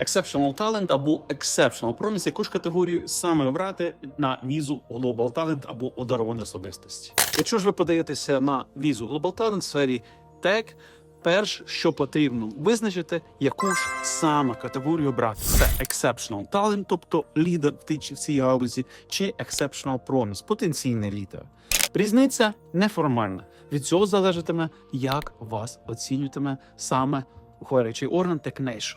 Exceptional Talent або Exceptional Promise, яку ж категорію саме обрати на візу Global Talent або одаровані особистості. Якщо ж ви подаєтеся на візу Global Talent в сфері Tech, перш що потрібно визначити, яку ж саме категорію обрати. Це Exceptional Talent, тобто лідер в тій чи в цій галузі, чи Exceptional Promise, потенційний лідер. Різниця неформальна. Від цього залежатиме, як вас оцінюватиме саме ухвалюючий орган Technation.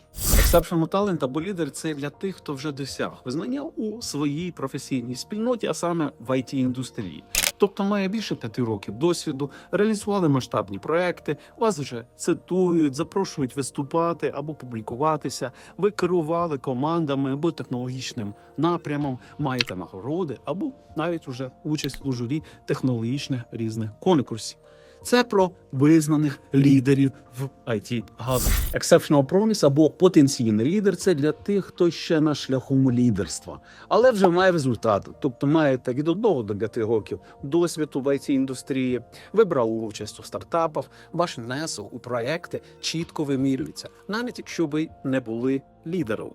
Exceptional Talent або лідер це для тих, хто вже досяг визнання у своїй професійній спільноті, а саме в it індустрії. Тобто має більше п'яти років досвіду, реалізували масштабні проекти, вас вже цитують, запрошують виступати або публікуватися. Ви керували командами або технологічним напрямом, маєте нагороди або навіть уже участь у журі технологічних різних конкурсів. Це про визнаних лідерів в it галузі Exceptional Promise або потенційний лідер це для тих, хто ще на шляху лідерства, але вже має результати. Тобто маєте від 1 до 5 років досвіду в it індустрії, ви брали участь у стартапах, ваш внесок у проекти чітко вимірюється, навіть якщо ви не були лідером.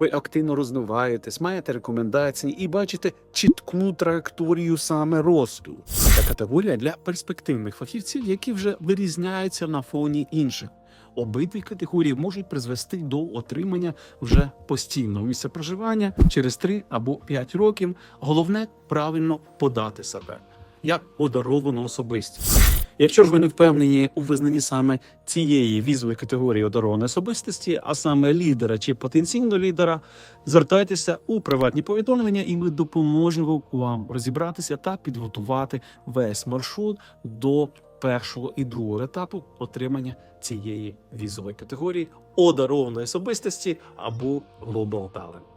Ви активно розвиваєтесь, маєте рекомендації і бачите чітку траєкторію саме росту. Це категорія для перспективних фахівців, які вже вирізняються на фоні інших. Обидві категорії можуть призвести до отримання вже постійного місця проживання через 3 або 5 років. Головне правильно подати себе як подаровану особистість. Якщо ж ви не впевнені у визнанні саме цієї візової категорії одарованої особистості, а саме лідера чи потенційного лідера, звертайтеся у приватні повідомлення, і ми допоможемо вам розібратися та підготувати весь маршрут до першого і другого етапу отримання цієї візової категорії одарованої особистості або Global Talent.